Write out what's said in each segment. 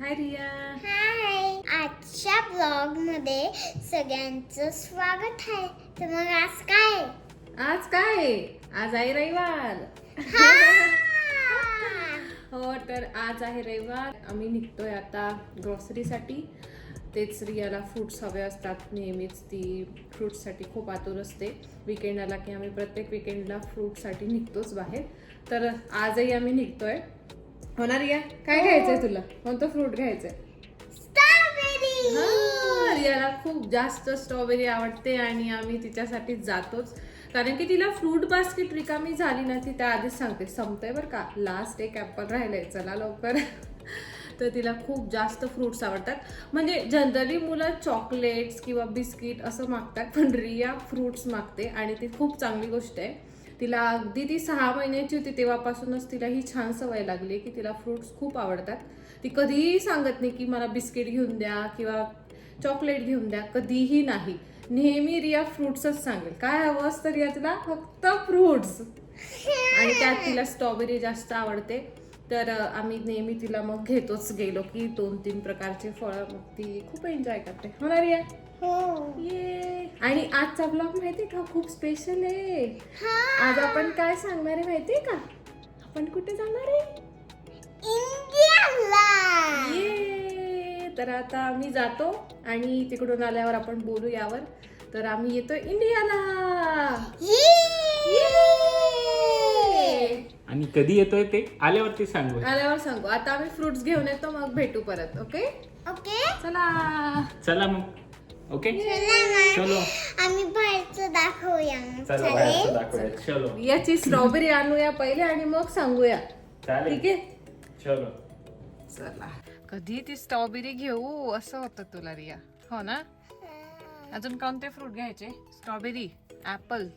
हाय रिया. हाय. आजच्या ब्लॉगमध्ये सगळ्यांचं स्वागत आहे. तर मग आज काय? आज काय? आज आहे रविवार. हा! हो तर आज आहे रविवार. आम्ही निघतोय आता ग्रॉसरीसाठी तेच रियाला फ्रुट्स हवे असतात. नेहमीच ती फ्रुट्ससाठी खूप आतुर असते. विकेंड आला की आम्ही प्रत्येक विकेंडला फ्रूटसाठी निघतोच बाहेर. तर आजही आम्ही निघतोय. होणार रिया? काय घ्यायचंय तुला? कोणतं फ्रूट घ्यायचंय? हा, रियाला खूप जास्त स्ट्रॉबेरी आवडते आणि आम्ही तिच्यासाठी जातोच. कारण की तिला फ्रूट बास्केट रिकामी झाली ना ती त्या आधीच सांगते. संपतंय बरं का. लास्ट एक ॲपल राहिलंय. चला लवकर. तर तिला खूप जास्त फ्रुट्स आवडतात. म्हणजे जनरली मुलं चॉकलेट्स किंवा बिस्किट असं मागतात पण रिया फ्रुट्स मागते आणि ती खूप चांगली गोष्ट आहे. तिला अगदी ती सहा महिन्याची होती तेव्हापासूनच तिला ही छान सवय लागली की तिला फ्रुट्स खूप आवडतात. ती कधीही सांगत नाही की मला बिस्किट घेऊन द्या किंवा चॉकलेट घेऊन द्या कधीही नाही. नेहमी रिया फ्रुट्सच सांगेल. काय हवं असतं रिया तिला? फक्त फ्रुट्स आणि त्यात तिला स्ट्रॉबेरी जास्त आवडते. तर आम्ही नेहमी तिला मग घेतोच गेलो की दोन तीन प्रकारचे फळं मग ती खूप एन्जॉय करते. हो ना रिया? हो. ये. आणि आजचा ब्लॉग माहितीये का? खूप स्पेशल आहे. हा. आज आपण काय सांगणार आहे माहितीये का? आपण कुठे जाणार आहे? ये. तर आता आम्ही जातो आणि तिकडून आल्यावर आपण बोलू यावर. तर आम्ही येतो इंडियाला. ये! आणि कधी येतोय ते आल्यावरती सांगू आल्यावर सांगू. आता आम्ही फ्रुट्स घेऊन येतो मग भेटू परत ओके? ओके. चला. चला मग. ओके? चलो आम्ही बाहेरचं दाखवूया. चला चालेल? बाहेरचं दाखवूया. चलो. याची स्ट्रॉबेरी आणूया पहिले आणि मग सांगूया. चालेल. ठीक आहे? चलो. चला. कधी ती स्ट्रॉबेरी घेऊ? असं होतं तुला रिया. हो ना? अजून कोणते फ्रूट घ्यायचे? स्ट्रॉबेरी ऍपल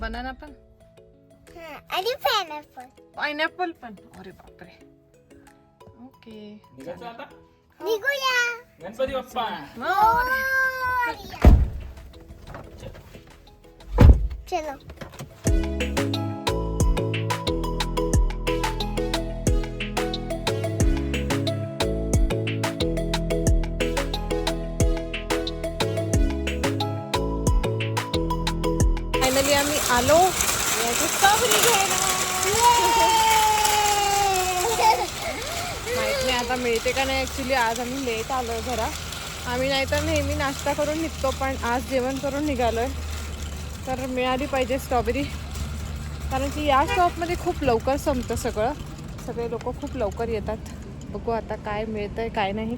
बनाना पण? आणि पायनॅपल पायनॅपल पण. अरे बापरे. ओके निघायचं आता? निघूया. गणपती बाप्पा. मोरया. चलो. फायनली आम्ही आलो. माहीत नाही आता मिळते का नाही ऍक्च्युली आज आम्ही लेट आलोय जरा. आम्ही नाहीतर नेहमी नाश्ता करून निघतो पण आज जेवण करून निघालोय. तर मिळाली पाहिजे स्ट्रॉबेरी कारण की या शॉपमध्ये खूप लवकर संपतं सगळं. सगळे लोक खूप लवकर येतात. बघू आता काय मिळतंय काय नाही.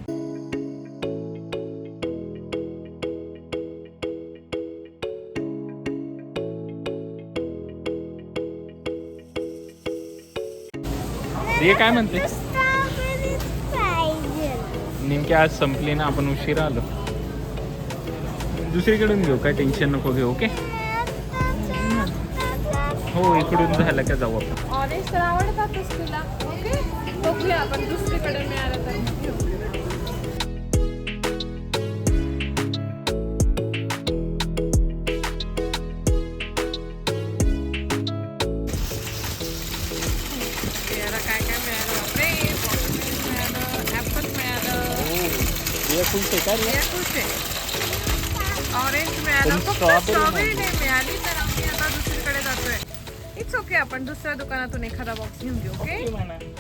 हे काय म्हणते? स्ट्रॉबेरीच नेमकी आज संपली ना आपण उशिरा आलो. दुसरीकडून घेऊ काय? टेन्शन नको घेऊ ओके? हो इकडून झालं का जाऊ आपण? ऑरेंज तर आवडतातच तुला ओके? बघूया आपण दुसरीकडे मिळालं हे खुश आहे का रे? हे खुश आहे ऑरेंज मिळालं फक्त स्ट्रॉबेरी नाही मिळाली तर आम्ही आता दुसरीकडे जातोय इट्स ओके आपण दुसऱ्या दुकानातून एखादा बॉक्स घेऊन घेऊ ओके हे.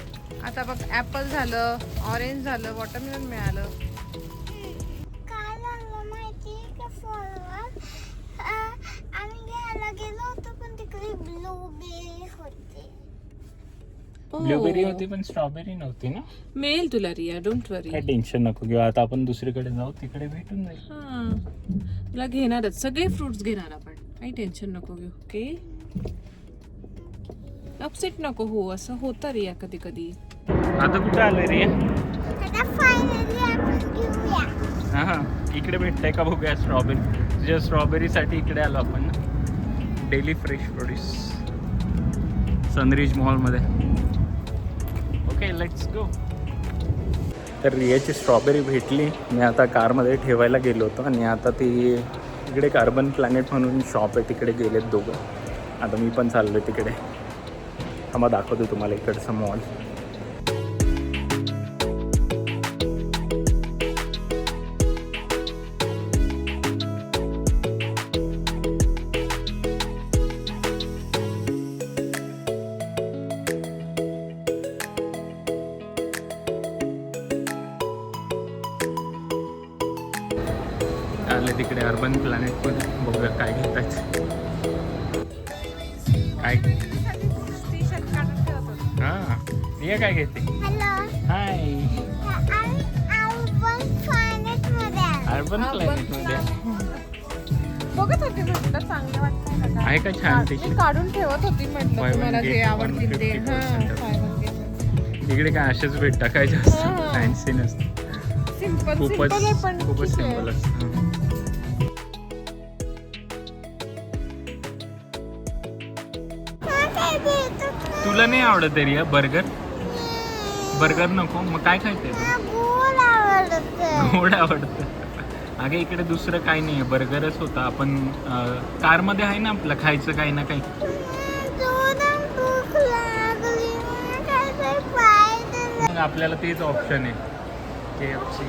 आता बघ ऍपल झालं ऑरेंज झालं वॉटरमेलन मिळालं. ब्लूबेरी होती पण स्ट्रॉबेरी नव्हती ना? मिळेल तुला रिया डोंट वरी काय टेन्शन नको घेऊ. आता आपण दुसरीकडे जाऊ तिकडे भेटून जाईल हा. तुला घेणारच. सगळे फ्रुट्स घेणार आपण. काही टेन्शन नको घेऊ ओके अपसेट नको हो असं होतं रिया कधी कधी आता कुठे आलोय रे आता फायनली आपण घेऊया. हा हा. इकडे भेटतंय का बघूया स्ट्रॉबेरी तुझ्या स्ट्रॉबेरीसाठी इकडे आलो आपण ना. डेली फ्रेश प्रोड्यूस सनरीज मॉलमध्ये लेट्स गो तर रियाची स्ट्रॉबेरी भेटली. मी आता कारमध्ये ठेवायला गेलो होतो आणि आता ती इकडे कार्बन प्लॅनेट म्हणून शॉप आहे. तिकडे गेलेत दोघं. आता मी पण चाललो आहे तिकडे. थांबा दाखवतो तुम्हाला इकडचं मॉल तिकडे अर्बन प्लॅनेट पण बघूया काय घेतात काय? हा रिया काय घेते? Hello hi प्लॅनेटमध्ये. अर्बन प्लॅनेटमध्ये बघत होती म्हटलं चांगलं वाटतं का आहे का छान काढून ठेवत होती म्हटलं जे आवडतील ते. 50% हा off. buy one get one. इकडे काय असेच भेटता काय जास्त हा. फॅन्सी नसतं. खूपच खूपच. सिंपल असतं. तुला नाही आवडत रिया बर्गर? बर्गर नको. मग काय खायचंय मला गोड आवडतं. अगे इकडे दुसरं काही नाही आहे बर्गरच होता. आपण कारमध्ये आहे ना आपलं खायचं काही ना काही. आपल्याला तेच ऑप्शन आहे. के एफ सी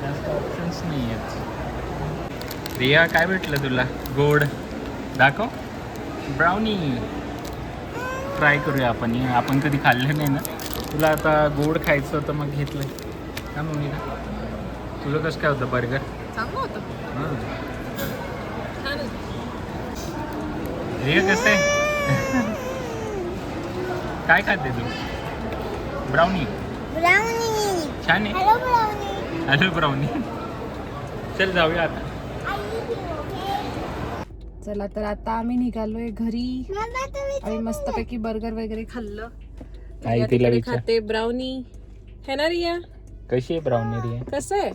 जास्त ऑप्शन्स नाही आहेत रिया काय भेटलं तुला? गोड. दाखव. ब्राउनी ट्राय करूया आपण. हे आपण कधी खाल्लं नाही ना. तुला आता गोड खायचं तर मग घेतलं का मम्मी ना. तुझं कसं काय होतं बर्गर चांगलं होतं. हां. कसं आहे? काय खाते तू? ब्राउनी ब्राउनी छान आहे. हॅलो ब्राउनी हॅलो ब्राउनी चल जाऊया आता. चला तर आता आम्ही निघालोय घरी. आम्ही मस्तपैकी बर्गर वगैरे खाल्लं. आई तिला तिकडे विचार. खाते. ब्राउनी है ना रिया? कशी आहे ब्राउनी रिया? कसं आहे?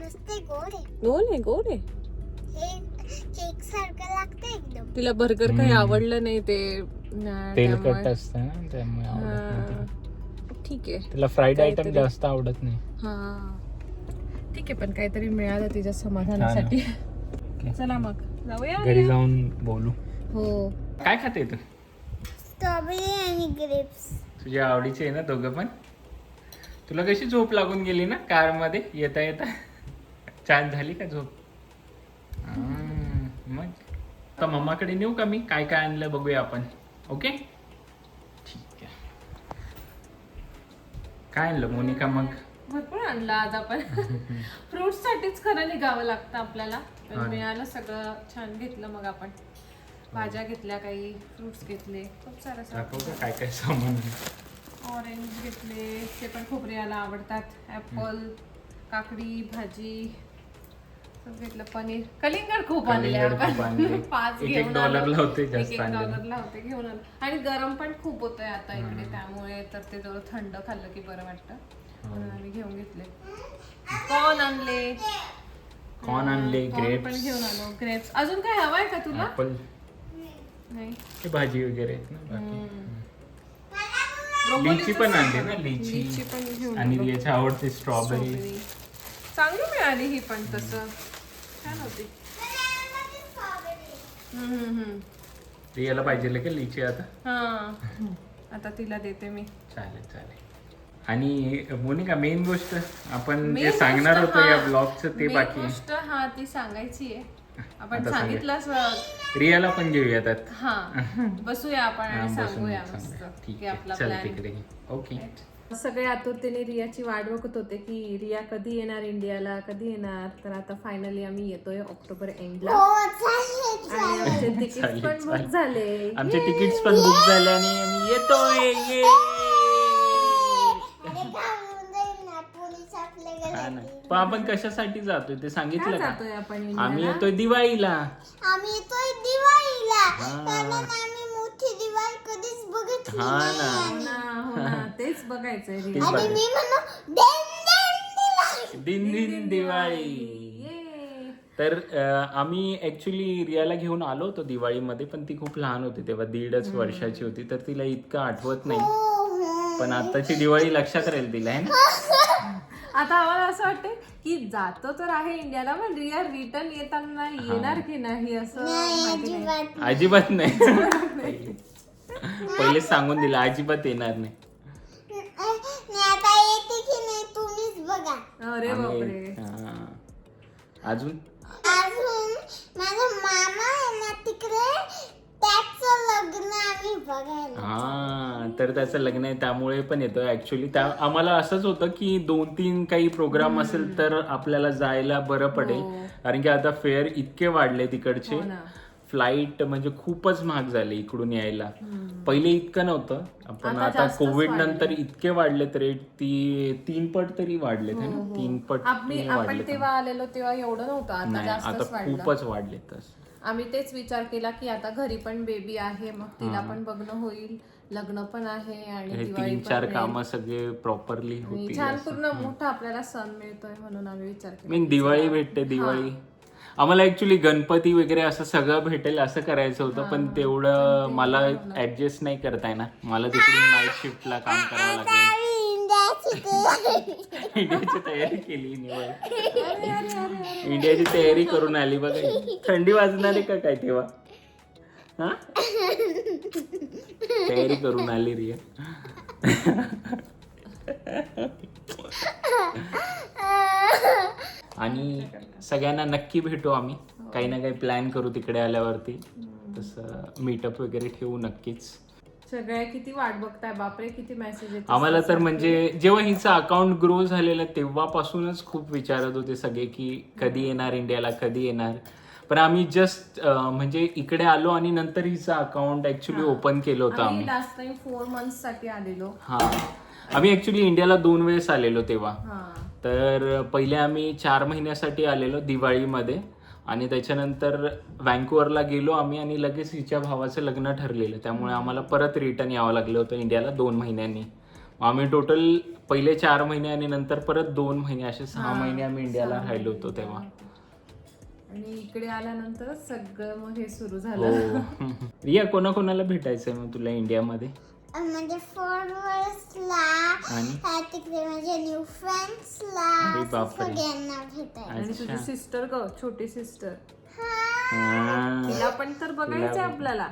मस्त गोड आहे. गोल आहे गोड आहे. हे केक सारखं लागतं एकदम. तिला बर्गर काही हम्म. आवडलं नाही ते ना, तेलकट असतं ना त्यामुळे आवडत नाही तिला. हा. ठीक आहे. तिला फ्राईड आयटम काहीतरी. जास्त आवडत नाही. हा. ठीक आहे पण काहीतरी मिळालं तिच्या समाधानासाठी. चला मग. घरी जाऊन बोलू. हो. काय खाते तू? स्ट्रॉबेरी आणि ग्रेप्स. तुझ्या आवडीचे आहे ना दोघं पण? तुला कशी झोप लागून गेली ना कारमध्ये येता येता? छान झाली का झोप? मग. आता मम्माकडे नेऊ का मी? काय काय आणलं बघूया आपण. ओके? ठीक आहे. काय आणलं मोनिका मग? भरपूर आणलं आज आपण. फ्रुट्स साठीच खरं निघावं लागतं आपल्याला. हा. मिळालं सगळं छान घेतलं मग आपण. भाज्या घेतल्या काही फ्रुट्स घेतले. खूप सारं दाखव सारं का काय काय सामान आहे. ऑरेंज घेतले ते पण खूप रियाला आवडतात. ऍपल काकडी भाजी सब घेतलं. पनीर. कलिंगड खूप आणले कलिंगड खूप आणले. आपण पाच एक- एक घेऊन आलो. डॉलरला होते एक जास्त एक आणले. डॉलरला होते घेऊन आलो. आणि गरम पण खूप होतंय आता इकडे. त्यामुळे तर ते जवळ थंड खाल्लं की बरं वाटतं. म्हणून आम्ही घेऊन घेतले. कॉर्न आणले? कॉर्न आणले? कॉर्न पण ग्रेप्स घेऊन आलो. ग्रेप्स अजून काय हवाय का तुला? ऍपल नाही. हे भाजी वगैरे आहेत ना बाकी. लिची पण आणली ना लिची. लिची पण घेऊन आणि आलो. याची आवडते स्ट्रॉबेरी चांगली मिळाली ही पण तसं. छान होती. हम्म, हम्म, हम्म. रियाला पाहिजे का लिची आता. हा. आता तिला देते मी. चालेल चालेल. आणि मोनिका मेन गोष्ट आपण Main जे सांगणार गोष्ट, होतो या हा. ब्लॉगचं ते Main बाकी. आहे. गोष्ट हा ती सांगायची आहे. आपण आता. सांगितलं. रियाला पण घेऊया त्यात हा. बसूया आपण हा, आणि बसून सांगूया ठीक की आहे. आपला चल प्लॅन तिकडे. ओके. सगळे आतुरतेने रियाची वाट बघत होते की रिया कधी येणार इंडियाला कधी येणार? तर आता फायनली आम्ही येतोय ऑक्टोबर एंडला हो आणि आमचे तिकीट पण बुक. झाले. आमचे तिकीट्स पण बुक झाले आणि आम्ही येतोय. ये अरे घालून जाईल ना पोलीस आपल्या हा ना. गेले पण आपण कशासाठी जातोय ते सांगितलं का जातोय आपण आम्ही इंडियाला? येतोय दिवाळीला. आम्ही येतोय दिवाळीला. हा. कारण आम्ही मोठी दिवाळी कधीच बघितली हा नाही. ना. हो ना हो ना. तेच बघायचंय तेच रिया आणि मी म्हणू देन देन दिवाळी. दिन दिन दिवाळी. ये. तर अं, आम्ही ऍक्च्युली रियाला घेऊन आलो होतो दिवाळीमध्ये पण ती खूप लहान होती. तेव्हा दीडच वर्षाची होती तर तिला इतकं आठवत नाही. हो, हो. पण आताची दिवाळी लक्षात राहील तिला आहे ना? आता आम्हाला असं वाटतं की जातो तर आहे इंडियाला पण रिया रिटर्न येताना येणार की नाही असं माहिती नाही. अजिबात नाही. पहिले सांगून दिलं अजिबात येणार नाही. नाही आता येते की नाही तुम्हीच बघा. अरे बापरे. हा. अजून? अजून माझा मामा आहे ना तिकडे हा तर त्याचं लग्न आहे त्यामुळे पण येतो ऍक्च्युली त्या आम्हाला असंच होतं की दोन तीन काही प्रोग्राम असेल तर आपल्याला जायला बरं पडेल. कारण की आता फेअर इतके वाढले तिकडचे. हो. फ्लाईट म्हणजे खूपच महाग झाले इकडून यायला. पहिले इतकं नव्हतं. आपण आता कोविड वाढले. नंतर इतके वाढलेत रेट ती तीन पट तरी वाढलेत है तीन पट हो, वाढलेत. तेव्हा आलेलो तेव्हा एवढं नव्हतं आता नाही जास्तच आता वाढलं. खूपच वाढले तस. आम्ही तेच विचार केला की आता घरी पण बेबी आहे मग तिला पण बघणं होईल लग्न पण आहे आणि हे दिवाळी तीन पण चार. कामं सगळे प्रॉपरली आणि छान पूर्ण मोठा आपल्याला सण मिळतोय म्हणून आम्ही विचार केला. मीन दिवाळी भेटते दिवाळी. आम्हाला ऍक्च्युली गणपती वगैरे असं सगळं भेटेल असं करायचं होतं पण तेवढं मला ऍडजस्ट नाही करता येणार. मला तिकडून नाईट शिफ्टला काम करावं लागेल. इंडियाची तयारी केली निवड इंडियाची तयारी करून आली बघा. थंडी वाजणार आहे का काय तेव्हा? हा? तयारी करून आली रिया. आणि सगळ्यांना नक्की भेटू आम्ही. काही ना काही प्लॅन करू तिकडे आल्यावरती. तसं मीटअप वगैरे ठेवू नक्कीच. सगळ्या किती वाट बघताय बापरे किती मेसेज येत आम्हाला तर म्हणजे जेव्हा हिचं अकाउंट ग्रो झालेलं तेव्हापासूनच खूप विचारत होते सगळे की कधी येणार इंडियाला कधी येणार. पण आम्ही जस्ट म्हणजे इकडे आलो आणि नंतर हिचं अकाउंट ऍक्च्युली ओपन केलं होतं आम्ही लास्ट टाइम फोर मंथ्ससाठी आलेलो. हा. आम्ही ऍक्च्युली इंडियाला दोन वेळेस आलेलो तेव्हा. हा. तर पहिले आम्ही चार महिन्यासाठी आलेलो दिवाळीमध्ये. आणि त्याच्यानंतर वँकुवरला गेलो आम्ही आणि लगेच हिच्या भावाचं लग्न ठरलेलं. त्यामुळे आम्हाला परत रिटर्न यावं लागलं होतं इंडियाला दोन महिन्यांनी. आम्ही टोटल पहिले चार महिने आणि नंतर परत दोन महिने असे सहा महिने आम्ही इंडियाला राहिलो होतो तेव्हा. आणि इकडे आल्यानंतर सगळं मग हे सुरू हो. झालं. रिया कोणाकोणाला भेटायचंय मग तुला इंडियामध्ये? म्हणजे आणि? तिकडे माझ्या न्यू फ्रेंड्सला. सगळ्यांना भेटायला आणि तुझी सिस्टर ग छोटी सिस्टर हा. तिला पण तर बघायचं आपल्याला.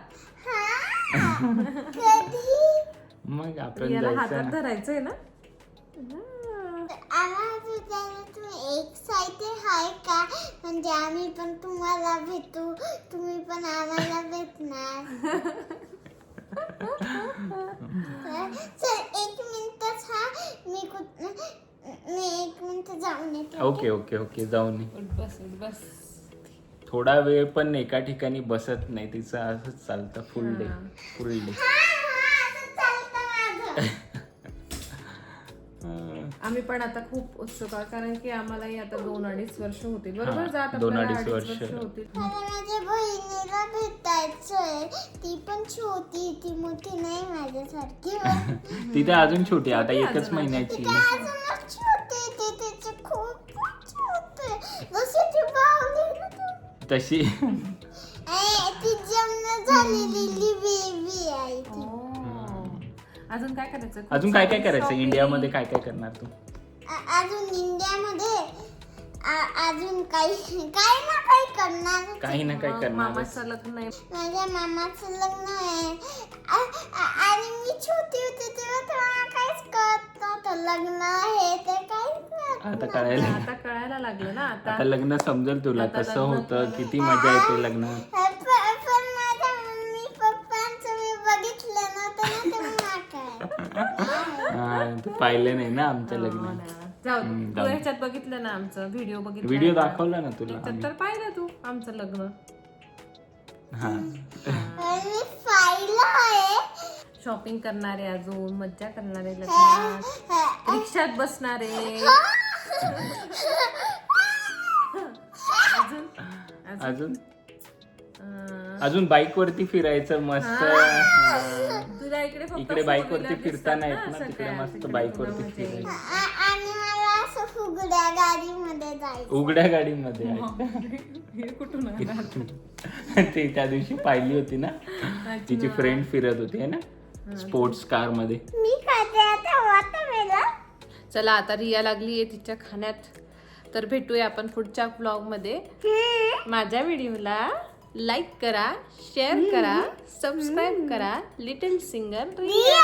कधी? मग आपण याला हातात धरायचंय ना? तुम्ही एक्साइटेड आहे का? म्हणजे आम्ही पण तुम्हाला भेटू. तुम्ही पण आम्हाला भेटणार. सर एक मिनिटच हा मी कुठ मी एक मिनिट जाऊन येते ओके? ओके ओके जाऊन ये. उठ बस उठ बस. थोडा वेळ पण एका ठिकाणी बसत नाही तिचं असंच चालतं फुल डे फुल डे आम्ही पण आता खूप उत्सुक आहोत कारण की आम्हालाही आता दोन अडीच वर्ष होतील. बरोबर? जात दोन अडीच वर्ष. होतील. माझ्या बहिणीला भेटायचंय. ती पण छोटी ती मोठी नाही माझ्यासारखी. ती तर अजून छोटी आता एकच महिन्याची. तशी. ए, ती जन्म झालेली. अजून काय करायचं? अजून काय काय करायचं. इंडियामध्ये काय काय करणार तू? अ- अजून इंडियामध्ये अ- अजून काही काही ना काही करणार. काही ना काही मग करणार मामाचं लग्न आहे. माझ्या मामाचं लग्न आहे. आणि मी छोटी होती तेव्हा तेव्हा काहीच कळत नव्हतं. लग्न आहे ते काहीच आता कळायला आता कळायला लागलं ना आता. आता लग्न समजेल तुला आता कसं लग्न होतं किती मजा येते लग्नात प- पण माझ्या मम्मी पप्पांचं मी बघितलं नव्हतं ना तेव्हा काय हा, तू पाहिलं नाही ना आमचं हो लग्न ना. जाऊ दे. हम्म, तू जाऊ दे. ह्याच्यात बघितलं ना आमचं? व्हिडिओ बघितला व्हिडिओ दाखवला ना तुला त्याच्यात तर पाहिलं तू आमचं लग्न. हा. आणि आहे. शॉपिंग करणारे अजून मज्जा करणारे लग्नात हा. रिक्षात बसणारे. अजून? अजून? अजून? अं, अजून बाईक वरती फिरायचं मस्त हा. तुला इकडे फक्त इकडे bike वरती four-wheeler फिरता दिसतात नाही येत ना. तिकडे मस्त तुला वरती. फिरायचं. आ- आणि मला असं फुगड्या गाडीमध्ये जायचं उघड्या गाडीमध्ये. हे कुठून आलं? ते त्या दिवशी पाहिली होती ना तिची फ्रेंड फिरत होती है ना स्पोर्ट्स कारमध्ये मी खाते आता चला आता रिया लागली आहे तिच्या खाण्यात तर भेटूया आपण पुढच्या ब्लॉगमध्ये माझ्या व्हिडिओला लाईक करा शेअर करा सबस्क्राईब करा लिटिल सिंगर रिया